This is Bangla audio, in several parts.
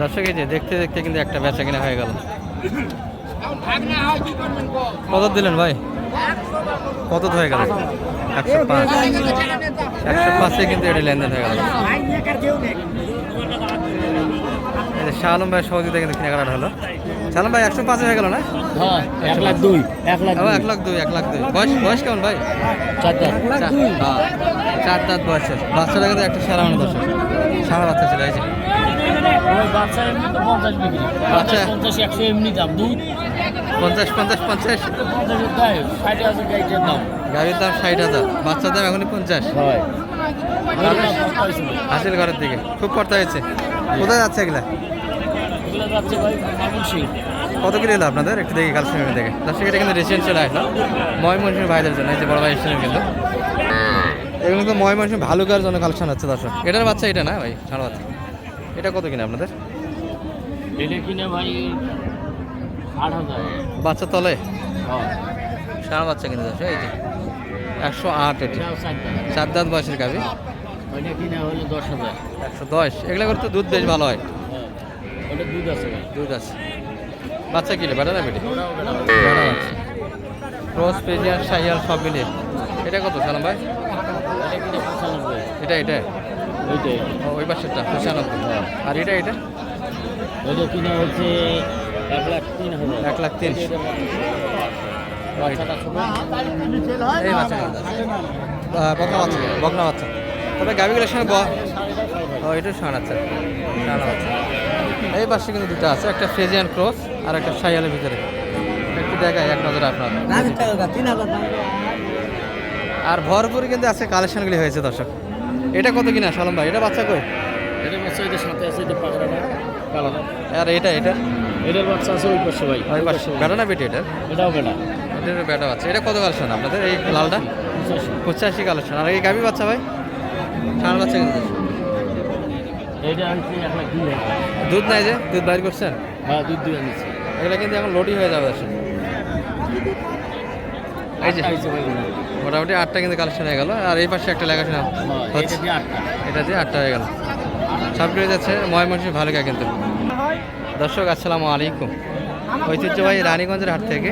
দর্শক, এই যে দেখতে দেখতে কিন্তু একটা বেচা কিনা হয়ে গেল। কত দিলেন ভাই? কত হয়ে গেল? একশো পাঁচ। একশো পাঁচে কিন্তু এটা লেনদেন হয়ে গেল। শাহ আলম ভাই সহযোগিতা কিন্তু কেনাকাটা হলো। আলম ভাই একশো পাঁচে হয়ে গেল না? হ্যাঁ এক লাখ দুই। এক লাখ এক লাখ দুই এক লাখ দুই। বয়স বয়স কেমন ভাই? চার হ্যাঁ, চার দাঁত বয়সের বাচ্চাটা কিন্তু একটা সারা মানে দর্শক। সারা বাচ্চা ছিল এই যে। পঞ্চাশ আচ্ছা। পঞ্চাশ পঞ্চাশ পঞ্চাশ। গাড়ির দাম ষাট হাজার বাচ্চার দাম এখনই পঞ্চাশ। হাসিল ঘরের দিকে খুব কর্তা হয়েছে। কোথায় যাচ্ছে এগুলা এগুলো যাচ্ছে ভাই ময়মনসিং কত কিলো এলো আপনাদের? একটু দেখি কালেকশন দেখে। দর্শক এটা কিন্তু রেসিডেন্ট চলে আসলো। ময়মনসিংহ ভাইদের জন্য এই যে বড় ভাই এসেছিলেন কিন্তু। এগুলো তো ময়মনসিংহ ভালুকার জন্য কালেকশন হচ্ছে দর্শক। এটার বাচ্চা এটা না ভাই? সারা বাচ্চা। এটা কত কিনে আপনাদের? এটা কিনে ভাই আট হাজার। বাচ্চা তলে? হ্যাঁ। সারা বাচ্চা কিনে দর্শক এই যে। একশো আট এটি। চার দাঁত বয়সের গাভি। ওইটা কিনে হলো দশ হাজার। একশো দশ। এগুলো করতে দুধ বেশ ভালো হয় হ্যাঁ। ওটা দুধ আছে দুধ আছে। বাচ্চা কিনে বেটা না বেটি ক্রস পেজিয়ার সব মিলিয়ে এটা কত সালাম ভাই? এটা এটা? ওইটাই। ওই পাশেরটা পঁচানব্বই। আর এটা এটা? ওইটা কিনে হচ্ছে এক লাখ তিন এক লাখ তিন এই বাচ্চা? বকনা বাচ্চা। বকনা বাচ্চা। তবে গাভিগুলোর সঙ্গে এটা সাড়া বাচ্চা এই পাশে কিন্তু দুটো আছে একটা ফ্রেজিয়ান ক্রস আর একটা সাইয়ালের ভিতরে। একটু দেখাই এক নজরে আপনার। আর ভরপুর কিন্তু আছে কালেকশনগুলি হয়েছে দর্শক। এটা কত কিনা সালম ভাই? এটা বাচ্চা কই? এটা বাচ্চা এটা সাথে আছে এটা পাকড়াটা আর এটা এটা? এটার বাচ্চা আছে ওই পাশে ভাই ওই পাশে। বেটা না বেটি এটা? এটাও বেটা। এটার বেটা বাচ্চা। এটা কত কালেকশন আপনাদের এই লালটা? পঁচাশি। কালেকশন আর এই গাভি বাচ্চা ভাই? ষাঁড় বাচ্চা কিন্তু এটা আনছি এক লাখ দুই হাজার। দুধ নাই যে? দুধ বাইর করছেন হ্যাঁ দুধ দুই আনিছি। এগুলো কিন্তু এখন লোডই হয়ে যাবে দর্শক এই যে। মোটামুটি আটটা কিন্তু কালেকশন হয়ে গেল। আর এই পাশে একটা লেখাশোনা হ্যাঁ হচ্ছে। এটা দিয়ে আটটা দিয়ে হয়ে গেল। সব করে যাচ্ছে। ময়মনসিংহ ভালো কিন্তু। দর্শক আসসালামু আলাইকুম। ঐতিহ্যবাহী রানীগঞ্জের হাট থেকে।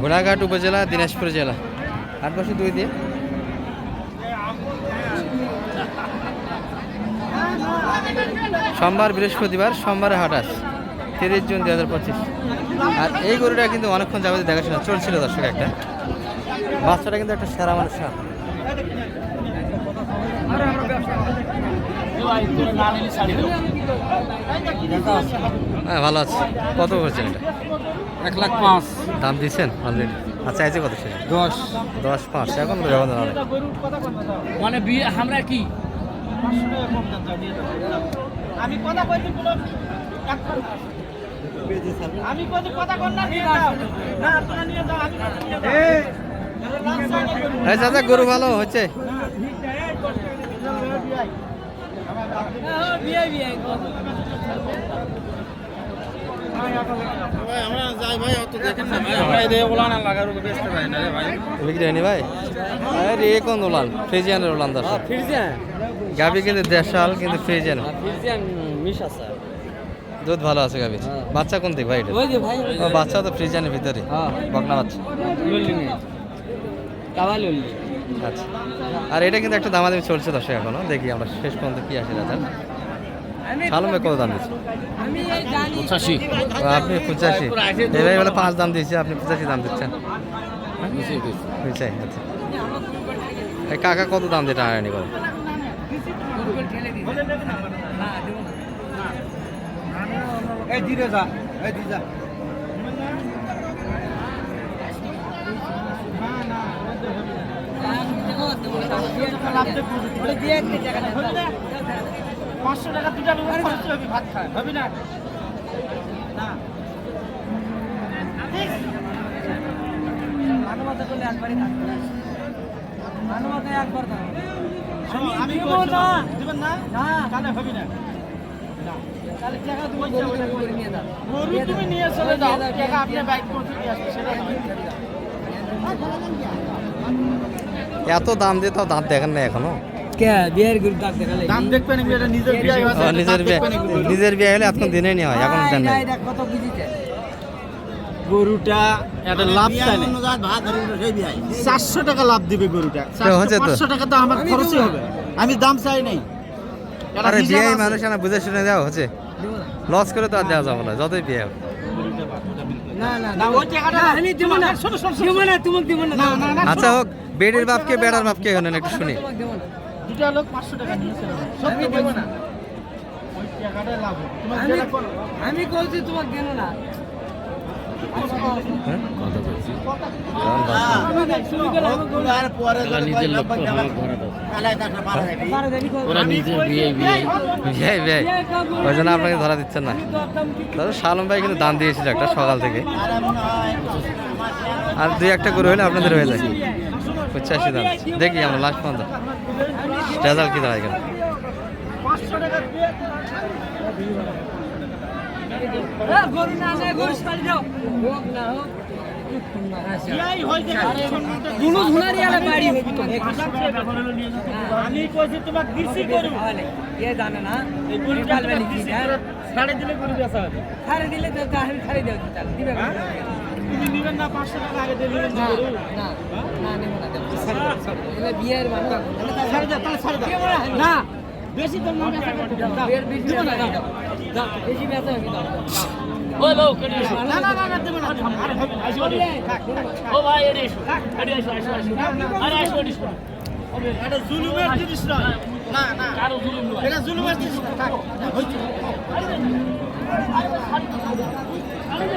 ঘোড়াঘাট উপজেলা দিনাজপুর জেলা। আট বছর দুই দিয়ে সোমবার বৃহস্পতিবার সোমবারে হাট আছে তিরিশ জুন দু হাজার পঁচিশ। আর এই গরুটা কিন্তু অনেকক্ষণ যাবে দেখাশোনা চলছিল দর্শক একটা। বাচ্চাটা কিন্তু একটা সেরা মানুষ দাও হ্যাঁ ভালো আছে। কত করছেন এটা? এক লাখ পাঁচ। দাম দিয়েছেন অলরেডি আচ্ছা আছে কত সে দশ। দশ পাঁচ। এখন ব্যবধান হবে মানে আমরা কি? আমি কথা বলছি কোনো আমি বলছি কথা কর না নিয়ে যাও। না আপনারা নিয়ে যাও আমি নিয়ে যাও। এই চাচা গরু ভালো হচ্ছে? আমরা যাই ভাই অত দেখেন না ভাই আমরা এদের ওলা না লাগার উপর বেচতে পারি না রে ভাই বিক্রি হয়নি ভাই? আরে এ কোন উলান ফ্রিজিয়ানের উলান দর্শক ফিরছেন গাবি কিন্তু দেশাল কিন্তু ফিরছেন মিশ আছে। দুধ ভালো আছে গাবি বাচ্চা কোন দিক ভাই এটা? ওই যে ভাই ও, বাচ্চা তো ফ্রিজিয়ানের ভিতরে। হ্যাঁ। বকনা বাচ্চা। আচ্ছা। আর এটা কিন্তু একটা দামাদামি চলছে দর্শক এখনও। দেখি আমরা শেষ পর্যন্ত কি আসে দাদা সালম কত দাম দিচ্ছে পঁচাশি। আপনি পঁচাশি। এবার বলে পাঁচ দাম দিয়েছে আপনি পঁচাশি দাম দিচ্ছেন। আচ্ছা। এই কাকা কত দাম দিয়ে টানাটানি করে? এই দিরে যা এই দি যা। পাঁচশো টাকা দুটা ভাত খায় হবে না। না। মানবতা করলে একবারই থাকবে মানবতা একবার থাকবে আমি বলছি, দিবেন না তাহলে হবে না না। তাহলে টাকা তুমি নিয়ে যাও গরু তুমি নিয়ে চলে যাও টাকা আপনি বাইক করে নিয়ে আসবে সেটা এত দাম দিয়ে তাও দাঁত দেখেন না এখনও নিজের বিয়ে নিজের বিয়ে নিজের হলে এখন দিনে নেওয়া হয় এখন দেন না গরুটা একটা লাভ চারশো টাকা লাভ দিবে গরুটা। হচ্ছে তো। টাকা তো আমার খরচই হবে। আমি দাম চাই নাই। আরে বিয়ে মানুষ না বুঝে শুনে দেওয়া হচ্ছে। লস করে তো আর দেওয়া যাবে না যতই বিয়ে না না না, না, আমি না। না তোমাকে না না, না, না, আচ্ছা হোক বেডের বাপকে বেড়ার বাপকে এখন একটু শুনি। না। দুটা লোক পাঁচশো টাকা আমি দেবো না। ওই টাকাটা লাভ হবে। তোমার হ্যাঁ? ওরা বিয়ে ওই জন্য আপনাকে ধরা দিচ্ছেন না দাদা শালম ভাই কিন্তু দান দিয়েছিল একটা সকাল থেকে আর দুই একটা করে হলে আপনাদের হয়ে যায় পঁচাশি দাম দেখি আমরা লাস্ট পর্যন্ত রেজাল্ট কি দাঁড়ায় দিয়ে গরু না না গরু ছাড়ি দাও হোক না হোক হয়ে আমি কইছি তোমাকে দিছি গরু এ জানে না ছাড়ে দিলে গরু বেচা হবে ছাড়ি দিলে তো কাহিনী ছাড়ি দাও তাহলে দিবে হ্যাঁ? তুমি নিবেন না পাঁচশো টাকা আগে দিয়ে নিবেন না না না নেব না বিয়ের মানুষ ছাড়ে দাও তাহলে ছাড়ে দাও কে? না বেশি তোর নাম বেচা করতে দাও বেশি দিব না দাও দাও বেশি বেচা হবে দাও ও লোক না না না না দেব না আরে হবে না, আসো রে। থাক, থাক, থাক। ও ভাই এড়ে এসো এড়ে এসো এসো এসো আরে এসো এড়ে এসো এটা জুলুমের জিনিস নয় না না কারও জুলুম নয় এটা জুলুমের জিনিস না থাক হইছে গোড়ে আরে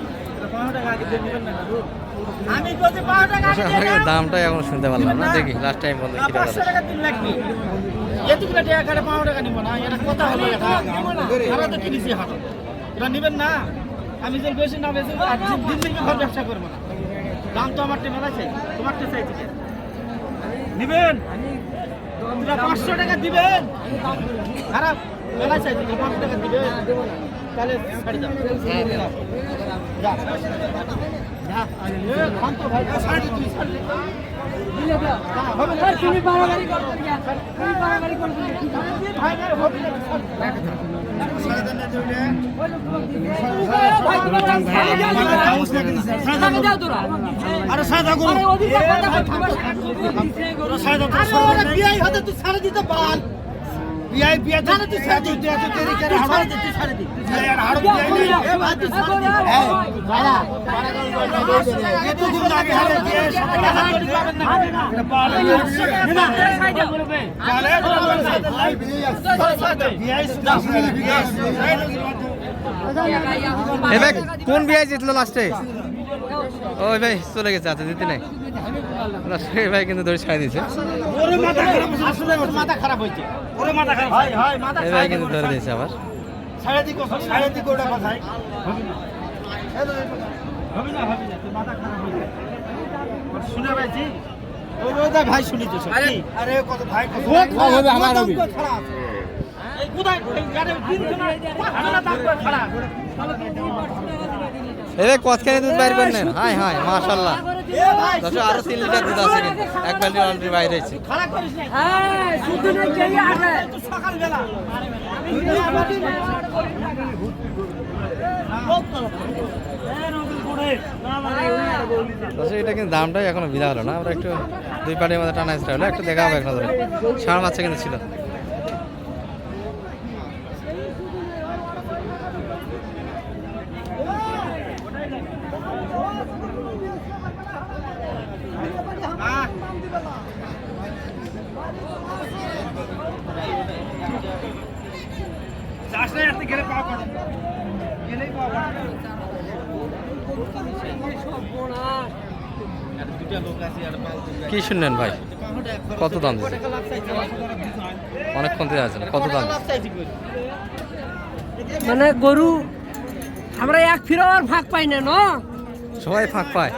দামটা এখন শুনতে পারলাম না। দেখি লাস্ট টাইম না, কি টাকা এতগুলো টাকা কাটে পাঁচশো টাকা নিব না এটা কথা হলো এটা। আরও তো কিনেছি হাটে। এটা নিবেন না। আমি যে বেশি না বেশি দিন- দিন দিন ঘর ব্যবসা করব না। দাম তো আমার টেমেলা চাই তোমার তো চাইছি? নিবেন? পাঁচশো টাকা দিবেন? খারাপ মেলা চাইছি পাঁচশো টাকা দিবেন? তাহলে ছাড়ি দিতে পাল বিয়াই বিয়া জানে তুই ছাড়ে দিতে তুই তেরি করে ছাড়ে দে তুই ছাড়ে দে। হাড় বিয়াই এ ভাই তুই ছাড়ে দে। এই ভাড়া এত দিন লাগে হাড়ে বিয়াই সাথে কথা বলি পাবেন না এটা পাল না সাইডে করবে পালে ভাই বিয়াই সুদা বিয়াই এ কোন বিয়ে জিতলো লাস্টে ওই ভাই চলে গেছে আচ্ছা দিতে নাই। সেই ভাই কিন্তু ধরে ছাড়ে দিয়েছে। ওরে মাথা খারাপ হয়েছে আসলে ওর মাথা খারাপ হয়েছে। ওরে মাথা খারাপ মাথা এই ভাই কিন্তু ধরে দিয়েছে আবার। সাড়ে দিকে সাড়ে দিকে ওটা কথাই হবে না। হবে না হবে না তোর মাথা খারাপ হয়ে শুনে পাইছি? ওই ওই ভাই শুনি তো আরে আরে কত ভাই কত হবে আমার হবে খারাপ। এই কোথায়? খারাপ কতখানি দুধ বাইর করেন। হাই হাই মাশাল্লাহ। দশ, আরও তিন লিটার দুধ আছে এক বালতি অলরেডি বাইরে হয়েছে হ্যাঁ এটা কিন্তু দামটাই এখনও বিধা হলো না। আমরা একটু দুই পাটির মধ্যে টানা হলো একটু দেখা হবে এক নজরে ষাঁড় বাচ্চা কিন্তু ছিল যাস না এত গেলে পাওয়া করে গেলেই পাওয়া আর দুটা লোক আছে আর পালতে কি শুনলেন ভাই? কত দাম দিছে? অনেকক্ষণ থেকে আছেন কত দাম মানে গরু আমরা এক ফিরাবার ফাঁক পাই না ন? সবাই ফাঁক পায়।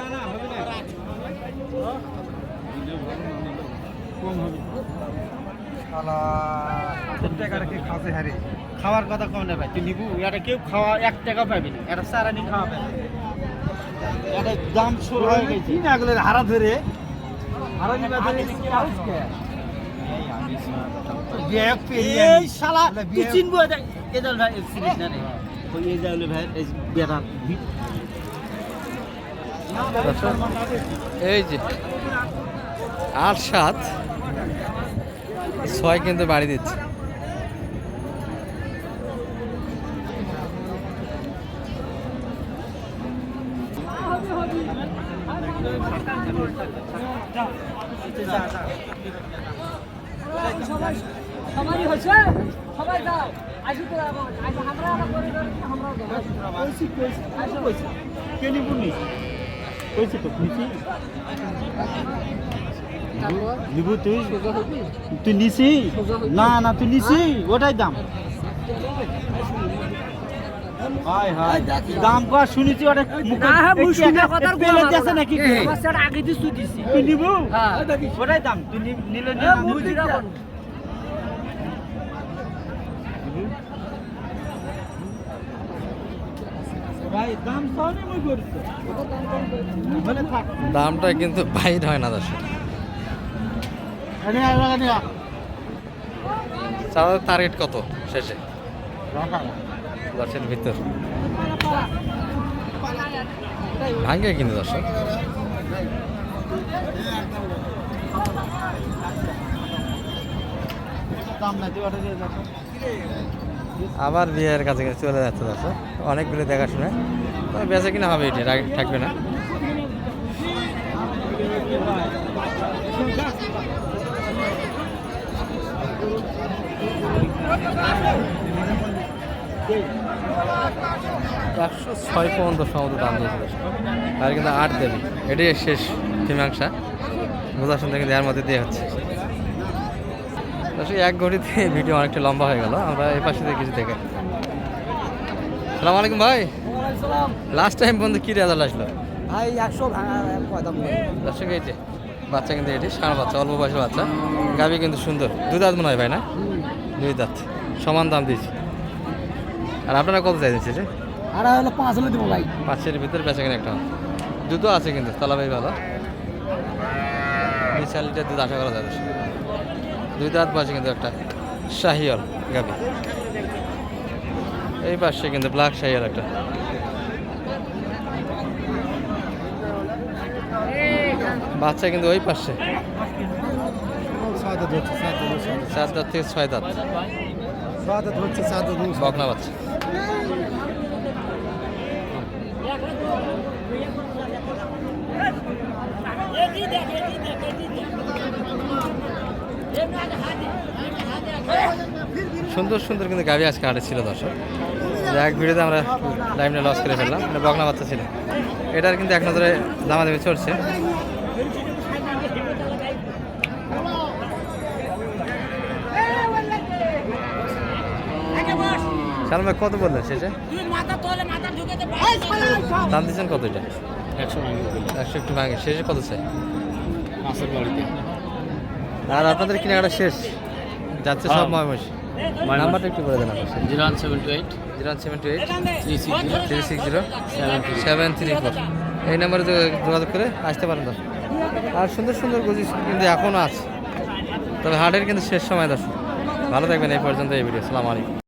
খাওয়ার কথা কম না ভাই তুই নিবু? এটা কেউ খাওয়া এক টাকা পাবি না এটা সারা নি খাওয়া পাবে এটা দাম শুরু হয়ে গেছে। না এগুলো হারা ধরে হারা নিবা ধরে এই শালা তুই চিনবো এদাল ভাই সিরিজ না রে। ওই এই ভাই এই বেটা এই যে আট সাত ছয় কিন্তু বাড়ি দিচ্ছে। সবাই হচ্ছে সবাই তো আমরা কইছি কইছি কইছি। তো নিবু তুই? তুই নিছি? না না তুই নিছি? ওটাই দাম। হাই হাই দাম কো শুনেছি হ্যাঁ নাকি? আগে দিছি তুই নিবু? ওটাই দাম। তুই নিলে নে না মুই নিলে দিরা যা। বলব। ভাই দাম সহনে মুই করছি। বলে থাক। দামটা কিন্তু বাইর হয় না দর্শক। চাওয়ার টার্গেট কত শেষে? দশের ভিতর। ভাঙ্গে কিন্তু দর্শক আবার বিয়ের কাছে চলে যাচ্ছে দর্শক অনেকগুলো দেখাশোনা তবে বেঁচে কিনা হবে এটি থাকবে না। একশো ছয় পর্যন্ত সমস্ত দাম দিয়েছে দর্শক। আর কিন্তু আট দেবে। এটাই শেষ মীমাংসা। বোঝাশোনা থেকে দেওয়ার মধ্যে দিয়ে হচ্ছে। দর্শক এক ঘড়িতে ভিডিও অনেকটা লম্বা হয়ে গেল। আমরা এই পাশে থেকে কিছু দেখে সালাম আলাইকুম ভাই। লাস্ট টাইম বন্ধু কি রেজাল্ট আসলো? ভাই একশো দর্শক এই যে বাচ্চা কিন্তু এটি সারা বাচ্চা অল্প বয়সের বাচ্চা। গাবি কিন্তু সুন্দর। দুই দাঁত মনে হয় ভাই না? দুই দাঁত। সমান দাম দিয়েছি। আর আপনারা কত চাইছেন সেটা আর হলো পাঁচ হলে দেবো ভাই। পাঁচের ভিতরে বেচা কিনা একটা দুধও আছে কিন্তু তলাবাই ভালো। দুই চার লিটার দুধ আশা করা যায়। দুই দাঁত পাশে কিন্তু একটা শাহিয়াল গাবি এই পাশে কিন্তু ব্ল্যাক শাহিয়াল একটা। বাচ্চা কিন্তু ওই পাশে। চার দাঁত থেকে ছয় দাঁত। বকনা বাচ্চা সুন্দর সুন্দর কিন্তু গাড়ি আজকে হাটে ছিল, দর্শক। এক ভিডিওতে আমরা টাইমটা লস করে ফেললাম এটা বকনা বাচ্চা ছিল। এটার কিন্তু এক নজরে দামাদামি চলছে। ভাই কত বললেন শেষে? দাম দিচ্ছেন কত এটা? একশো একশো একটু ভাঙে। শেষে কত চাই? আর আপনাদের কেনাকাটা শেষ? যাচ্ছে সব ময়মনসি নাম্বারটা একটু বলে দেন আপনার zero one seven two eight. Zero seven two eight. Three six zero. Three six zero. Seven three four. এই নাম্বারে যোগাযোগ করে আসতে পারেন দর্শক। আর সুন্দর সুন্দর গজি কিন্তু এখনও আছে। তবে হাটের কিন্তু শেষ সময় দর্শক। ভালো থাকবেন এই পর্যন্ত এই ভিডিও। সালাম আলাইকুম।